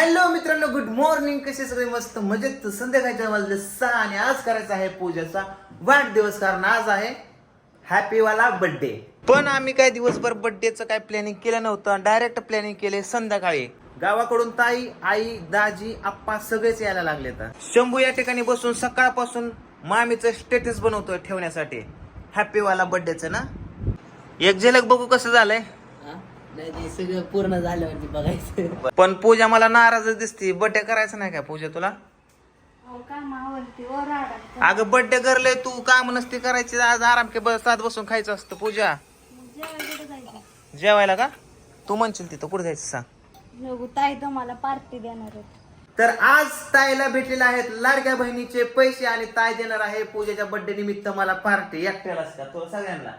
Hello मित्रांनो good morning. कसे सगळे मस्त मजेत? संध्याकाळच्या वाजले सहा आणि आज करायचा आहे पूजाचा वाढदिवस कारण आज आहे हॅपी वाला बर्थडे पण आम्ही काय दिवसभर बर्थडेचं काय प्लॅनिंग केलं नव्हतं डायरेक्ट प्लॅनिंग केले संध्याकाळी. गावाकडून ताई आई दाजी आप्पा सगळेच यायला लागले तर. शंभू या ठिकाणी बसून सकाळपासून मामीचं स्टेटस बनवतोय ठेवण्यासाठी. हॅपी वाला बर्थडेचं ना? एक झलक बघू कसं झालंय. नाही ते सगळं पूर्ण झाल्यावरती बघायचं. पण पूजा मला नाराजच दिसती. बर्थडे करायचं नाही का पूजा तुला? कामावरती ओराडा अगं बर्थडे करले तू. काम नसती करायची. आज आराम के बस सात बसून खायचं असतं पूजा. जायचं? जेवायला का? तू म्हणशील तिथं कुठे जायचं सांग. ताई तुम्हाला पार्टी देणार आहेत. तर आज ताईला भेटलेले आहेत लाडक्या बहिणीचे पैसे आणि ताई देणार आहे पूजेच्या बर्थडे निमित्त मला पार्टी एकट्यालाच का? तो सगळ्यांना?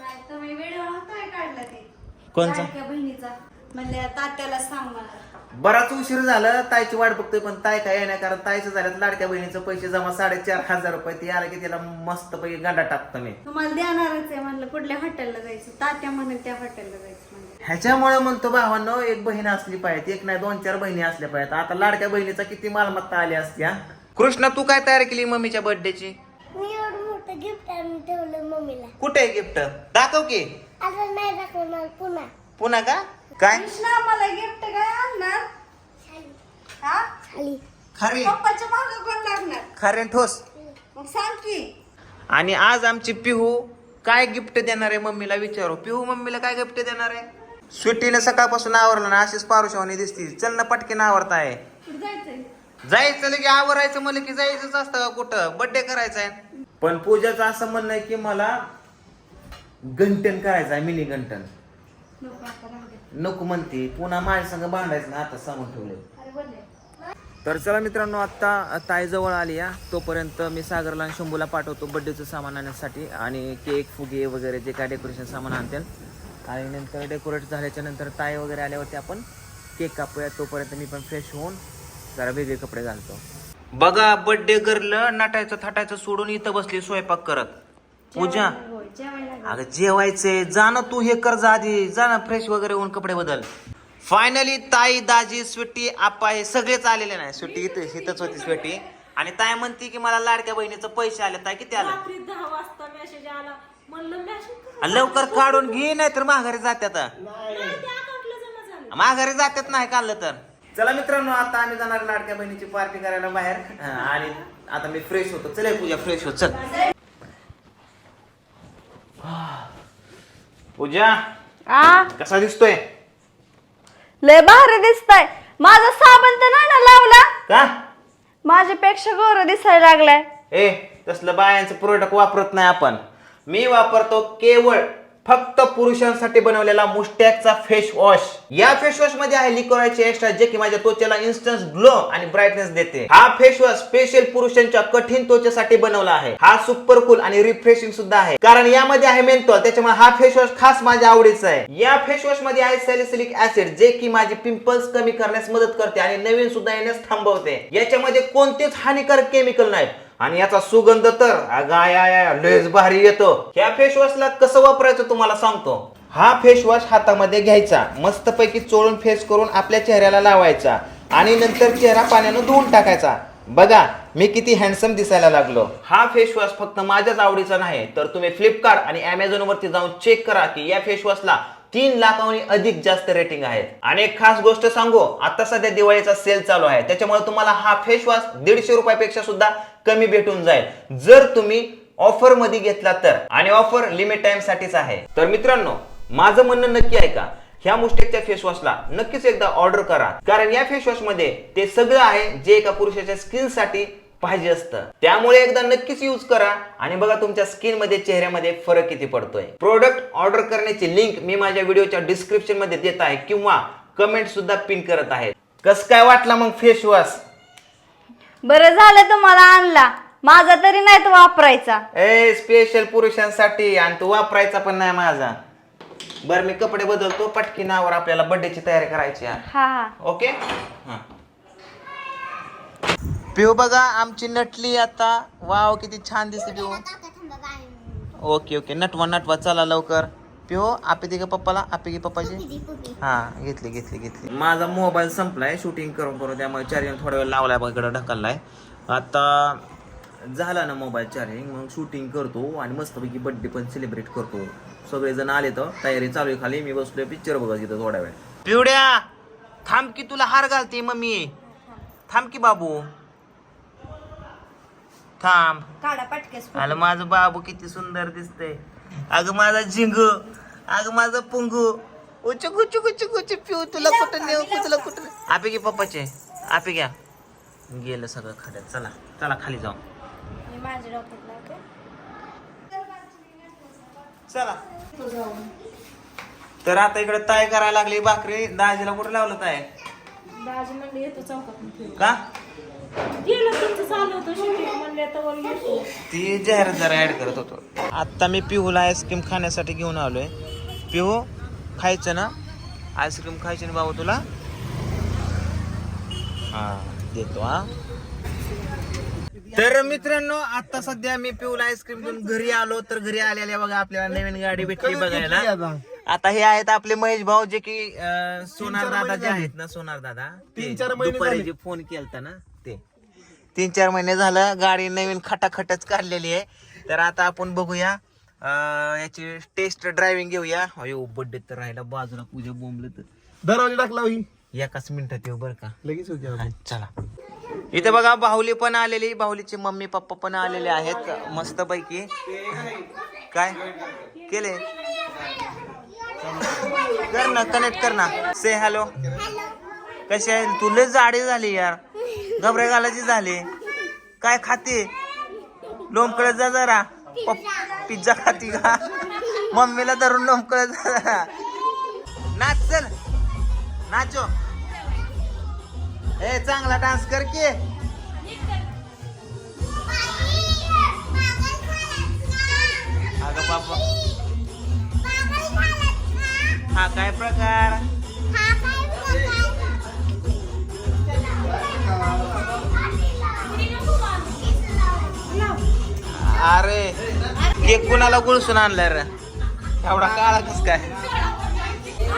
नाही तुम्ही व्हिडिओ नव्हता काढला ते. कोणचा? लाडक्या बहिणीचा. म्हणले तात्याला सांग मला. बराच उशीर झालं ताईची वाट बघतोय पण ताई काय येणार? कारण ताईचं झालं लाडक्या बहिणीचं पैसे जमा साडेचार हजार रुपये. ते आलं की तिला मस्त पैकी गांडा टाकतो मी. तुम्हाला देणारच आहे म्हणलं कुठल्या हॉटेलला जायचं? तात्या म्हणेल त्या हॉटेलला जायचं म्हणलं. ह्याच्यामुळे म्हणतो भावांनो एक बहीण असली पाहिजे एक नाही दोन चार बहिणी असल्या पाहिजेत. आता लाडक्या बहिणीचा किती मालमत्ता आली असती हा कृष्णा तू काय तयार केली मम्मीच्या बर्थडेची मी एवढं मोठं गिफ्ट आणून ठेवलं मम्मीला. कुठे आहे गिफ्ट दाखव की. आता नाही दाखवणार पुन्हा. पुन्हा का? काय? कृष्णा मला गिफ्ट काय आणणार? हा? खाली खरे पप्पाच्या मागं कोण लागणार? खरे ठोस. मग सांग की. आणि आज आमची पिहू काय गिफ्ट देणार आहे मम्मीला विचारू. पिहू मम्मीला काय गिफ्ट देणार आहे? सुट्टीने सकाळपासून आवरलं ना अशीच पारुशावानी दिसती. चल ना पटकीन आवरता आहे कुठं जायचंय? जायचं लगे आवरायचं म्हणलं की जायचंच असतं का कुठं? बर्थडे करायचा आहे पण पूजाचं असं म्हणणं आहे की मला गंटन करायचं आहे मिनी गंटन नको म्हणते. पुन्हा माझ्या संग भांडायचं ना आता सांगून ठेवले तर चला मित्रांनो आता ताई जवळ आली या. तोपर्यंत मी सागरला आणि शंभूला पाठवतो बर्थडेचं सामान आणण्यासाठी. आणि केक फुगे वगैरे जे काय डेकोरेशन सामान आणतील. आणि नंतर डेकोरेट झाल्याच्यानंतर ताई वगैरे आल्यावरती आपण केक कापूया. तोपर्यंत मी पण फ्रेश होऊन जरा वेगळे कपडे घालतो. बघा बर्थडे गर्ल नटायचं थाटायचं सोडून इथं बसली स्वयंपाक करत. पूजा. होय जेवायला लागलं. अगं जेवायचंय. जा ना तू हे कर जा आधी. जा ना फ्रेश वगैरे होऊन कपडे बदल. फायनली ताई दाजी स्वीटी आप्पा हे सगळेच आलेले नाही. स्वीटी इथे इथंच होती स्वीटी. आणि ताई म्हणती की मला लाडक्या बहिणीचं पैसे आले. ताई किती आलं? रात्री दहा वाजता मेसेज आला. म्हणलं मेसेज आणि लवकर काढून घे नाही. तर माघारी जात्यात अकाउंटला जमा झालं. माघारी जात्यात नाही काढलं तर. चला मित्रांनो आता आम्ही जाणार लाडक्या बहिणीची पार्टी करायला बाहेर. हा, आणि आता मी फ्रेश होतो. चल हे पूजा फ्रेश होत चल. पूजा आ? कसा दिसतोय? लय भारी दिसताय. माझा साबण तर नाही ना लावला? का? माझ्यापेक्षा गोर दिसायला लागलाय. ए तसलं बायांचं प्रोडक्ट वापरत नाही आपण. मी वापरतो केवळ फक्त पुरुषांसाठी बनवलेला मुस्टॅकचा फेस वॉश या फेस वॉशमध्ये आहे लिकोराचे एक्स्ट्रा जे की माझ्या त्वचेला इन्स्टंट ग्लो आणि ब्राईटनेस देते. हा फेस वॉश स्पेशल पुरुषांच्या कठीण त्वचेसाठी बनवला आहे. हा सुपर कूल आणि रिफ्रेशिंग सुद्धा आहे. कारण यामध्ये आहे मेंथॉल त्याच्यामुळे हा फेस वॉश खास माझ्या आवडीचा आहे. या फेस वॉशमध्ये आहे सॅलिसिलिक ऍसिड जे की माझे पिंपल्स कमी करण्यास मदत करते आणि नवीन सुद्धा येण्यास थांबवते. याच्यामध्ये कोणतेच हानिकारक केमिकल नाहीत. आणि याचा सुगंध तर अगाया लयच भारी येतो. ह्या फेसवॉशला कसं वापरायचं तुम्हाला सांगतो. हा फेसवॉश हातामध्ये घ्यायचा. मस्तपैकी चोळून फेस करून आपल्या चेहऱ्याला लावायचा. आणि नंतर चेहरा पाण्यानं धुवून टाकायचा. बघा मी किती हँडसम दिसायला लागलो. हा फेसवॉश फक्त माझ्याच आवडीचा नाही तर तुम्ही फ्लिपकार्ट आणि अमेझॉन वरती जाऊन चेक करा की या फेसवॉशला तीन लाखाहून अधिक जास्त रेटिंग आहे. आणि एक खास गोष्ट सांगू आता सध्या दिवाळीचा सेल चालू आहे. त्याच्यामुळे तुम्हाला हा फेसवॉश दीडशे रुपयापेक्षा सुद्धा कमी भेटून जाईल. जर तुम्ही ऑफरमध्ये घेतला तर. आणि ऑफर लिमिट टाइम साठीच आहे. तर मित्रांनो माझं म्हणणं नक्की आहे का? ह्या मुस्टेकच्या फेसवॉशला नक्कीच एकदा ऑर्डर करा. कारण या फेसवॉशमध्ये ते सगळं आहे जे एका पुरुषाच्या स्किनसाठी पाहिजे असतं. त्यामुळे एकदा नक्कीच यूज करा. आणि बघा तुमच्या स्किनमध्ये चेहऱ्यामध्ये फरक किती पडतोय. प्रोडक्ट ऑर्डर करण्याची लिंक मी माझ्या व्हिडिओच्या डिस्क्रिप्शनमध्ये देत आहे. किंवा कमेंट सुद्धा पिन करत आहे. कस काय वाटला मग फेस वॉश बरं झालं तुम्हाला आणला. माझा तरी नाही तो वापरायचा. ए स्पेशल पुरुषांसाठी आणि तू वापरायचा पण नाही माझा. बर मी कपडे बदलतो पटकीनावर आपल्याला बर्थडेची तयारी करायची आहे. हा हा. ओके? पिऊ बघा आमची नटली आता. वाव किती छान दिसते पिऊ. Okay okay. नटवा नटवा. चला लवकर. पिओ आपी दे पप्पाला आपी घे पप्पाची? हा घेतली घेतली घेतली. माझा मोबाईल संपलाय शूटिंग करून करून त्यामुळे चार्जिंग थोडा वेळ लावलाय बघ इकडं ढकललाय. आता झाला ना मोबाईल चार्जिंग मग शूटिंग करतो आणि मस्तपैकी बड्डे पण सेलिब्रेट करतो. सगळेजण आले तर तयारी चालू आहे खाली मी बसलोय पिक्चर बघत इथं थोड्या वेळ. पिवड्या थांब की तुला हार घालते मम्मी. थांब की बाबू. थांब. काढा माझं बाबू किती सुंदर दिसतंय. अगं माझा झिंगू अगं माझं पुंगू. उच गुच गुच गुच पिऊ तुला कुठं नेऊ तुला कुठं आपे घे पप्पाचे आपे घ्या. गेलं सगळं खड्यात चला चला खाली जाऊ. चला. तर आता इकडे ताय करायला लागली भाकरी. दाजीला कुठं लावलं ताय दाजी म्हणले येतो चौकात फिरू का? गेलं तुमचं चालू होतं शूटिंग म्हणले तर येतो ती जाहिरात जरा ऍड करत होतो. आता मी पिहूला आईस्क्रीम खाण्यासाठी घेऊन आलोय. पिहू खायचं ना? आईस्क्रीम खायची ना बाबू तुला? हा देतो हा. तर मित्रांनो आता सध्या मी पिऊला आईस्क्रीम घेऊन घरी आलो. तर घरी आलेल्या बघा आपल्याला नवीन गाडी भेटली बघायला. आता? हे आहेत आपले महेश भाऊ जे की अं, सोनार दादा जे आहेत ना सोनार दादा. तीन चार दुपारी जे फोन केलता ना. तीन चार महिने झालं गाडी नवीन खटाखटच काढलेली आहे. तर आता आपण बघूया अं, याची टेस्ट ड्रायव्हिंग घेऊया. अयो बड्डे तर राहिला बाजूला पूजा बोंबलं तर दरवाजा टाकला होई. एकाच मिनिटात येऊ बरं का? लगेच हा, चला. इथे बघा बाहुली पण आलेली बाहुलीचे मम्मी पप्पा पण आलेले आहेत मस्त पैकी. काय? केले? कर ना कनेक्ट कर ना. से हॅलो कशी आहे? तुले जाडी झाली यार. घबरे घालायची झाली. काय खाते? लोमकळत जा जरा. पिझ्झा खाती का? मम्मीला धरून लोमकळत जा जरा. नाच चल. नाचो. ए चांगला डान्स कर की. अगं बाबा. हा काय प्रकार? अरे केक कुणाला गुळसून आणलाय रे? एवढा काळा कस काय?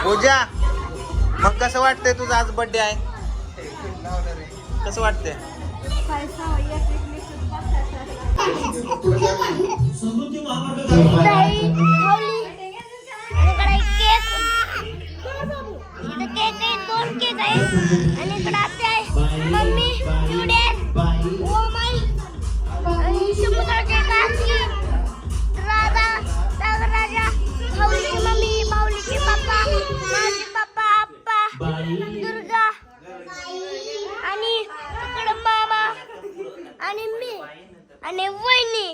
पूजा मग कसं वाटतंय तुझा आज बर्थडे आहे? कसं वाटतंय? केक आणि मी. आणि वहिनी.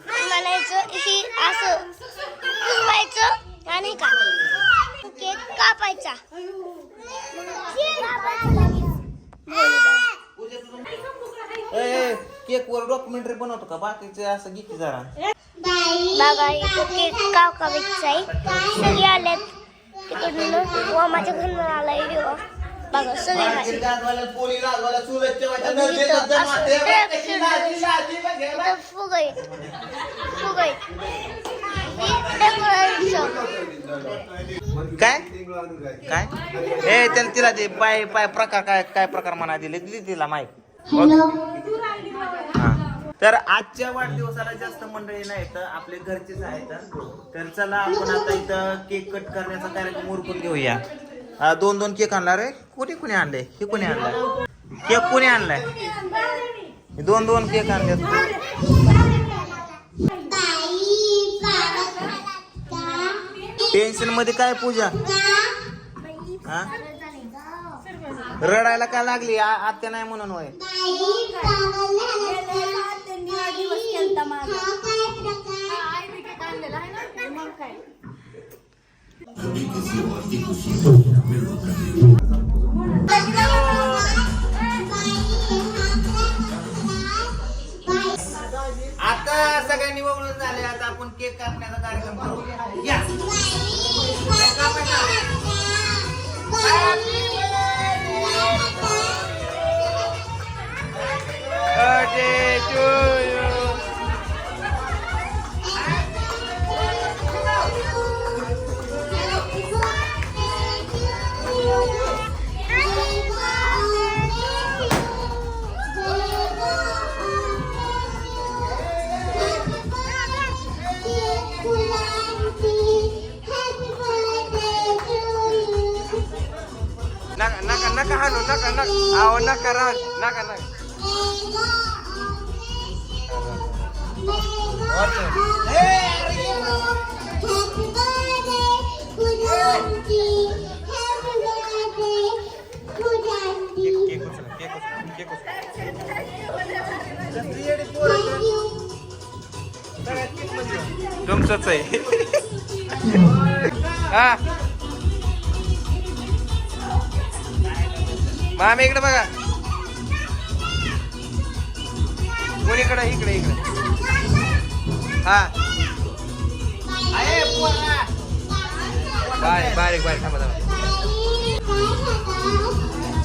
म्हणायचं ही असं फिरवायचं आणि का? केक कापायचा. केक वर डॉक्युमेंटरी बनवतो का? बाकीचे असं की जरा. बघा इथं केक कापायचा आहे सगळे आलेत. तिकडून व माझ्या घरून आला व्हिडिओ बघा सगळे आले. इथं असं ट्रक फिरवलं. इथं फुग आहेत फुग आहेत ही डेकोरेशन काय? काय? ए त्याला तिला दे पाय पाय प्रकार काय काय प्रकार म्हणा दिले दिली तिला माहीत हा. तर आजच्या वाढदिवसाला जास्त मंडळी नाही तर आपले घरचेच आहेत. तर चला आपण आता इथं केक कट करण्याचा कार्यक्रम उरकून घेऊया. दोन दोन केक आणला रे कोणी कोणी आणले हे कोणी आणलाय? केक कोणी आणलाय? दोन दोन केक आणले टेन्शनमध्ये काय पूजा? हा? रडायला काय लागली? आत्या नाही म्हणून दिवस केलता माझा. आणलेला आहे ना मग काय आता सगळ्यांनी वगळून झाले. आता आपण केक कापण्याचा कार्यक्रम करू. या. You. नका नका नका हाणू नका नका आहो तुमचंच आहे. हा. मामी इकडे बघा. कोणीकडे? इकडे इकडे. हा. बारीक बारीक बारीक. थांबा थांबा.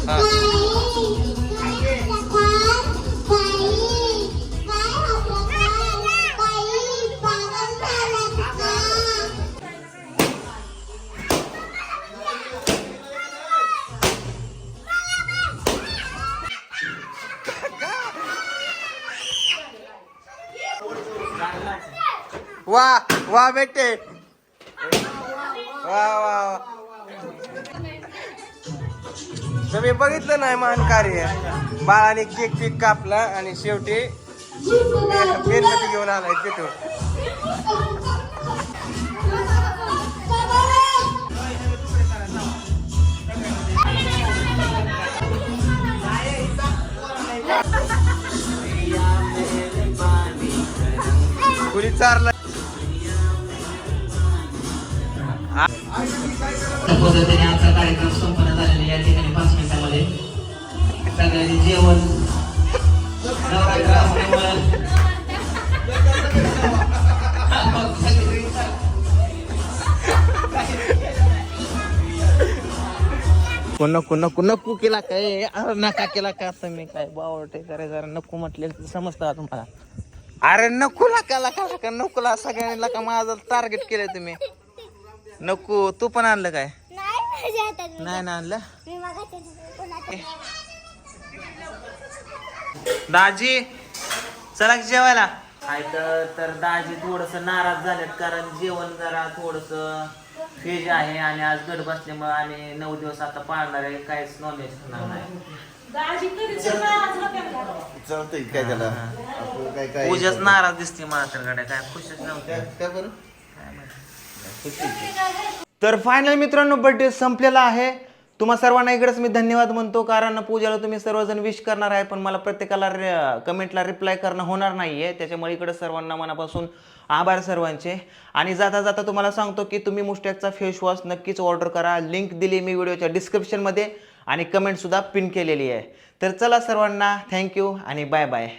हा. वा वा बेटे. वा वा तुम्ही बघितलं नाही मान कार्य. बाळाने केक पीक कापला आणि शेवटी मेणबत्ती घेऊन आलाय तिथून. कुणी चारला? पद्धतीने आमचा कार्यक्रम संपन्न झालेला या ठिकाणी पाच मिनिटामध्ये सगळ्यांनी जेवण. नवरात्र नको नको नको केला काय? अरे नका केला का? तुम्ही काय बावटे जरा जरा नको म्हटले समजता तुम्हाला? अरे नको लाका लाका लाका नकोला. सगळ्यांनी लाका माझं टार्गेट केलं तुम्ही. नको तू पण आणलं काय? नाही ना आणलं? दाजी चला की जेवायला. काय तर तर दाजी थोडस नाराज झालेत कारण जेवण जरा थोडस व्हेज आहे आणि आज गड बसल्यामुळे आम्ही नऊ दिवस आता पाळणार आहे काहीच नॉनव्हेज खाणार नाही. चालतंय काय त्याला? आपलं काय काय पूजाच नाराज दिसते मला तर गड्या काय खुशच नव्हते. काय बरं? तर फायनल मित्रांनो बर्थडे संपलेला आहे. तुम्हा सर्वांना इकडेच मी धन्यवाद म्हणतो कारण पूजाला तुम्ही सर्वजण विश करणार आहे पण मला प्रत्येकाला कमेंटला रिप्लाय करणं होणार नाही आहे त्याच्यामुळे इकडे सर्वांना मनापासून आभार सर्वांचे. आणि जाता जाता तुम्हाला सांगतो की तुम्ही मुस्टॅकचा फेस वॉश नक्कीच ऑर्डर करा. लिंक दिली मी व्हिडिओच्या डिस्क्रिप्शनमध्ये आणि कमेंटसुद्धा पिन केलेली आहे. तर चला सर्वांना थँक्यू आणि बाय बाय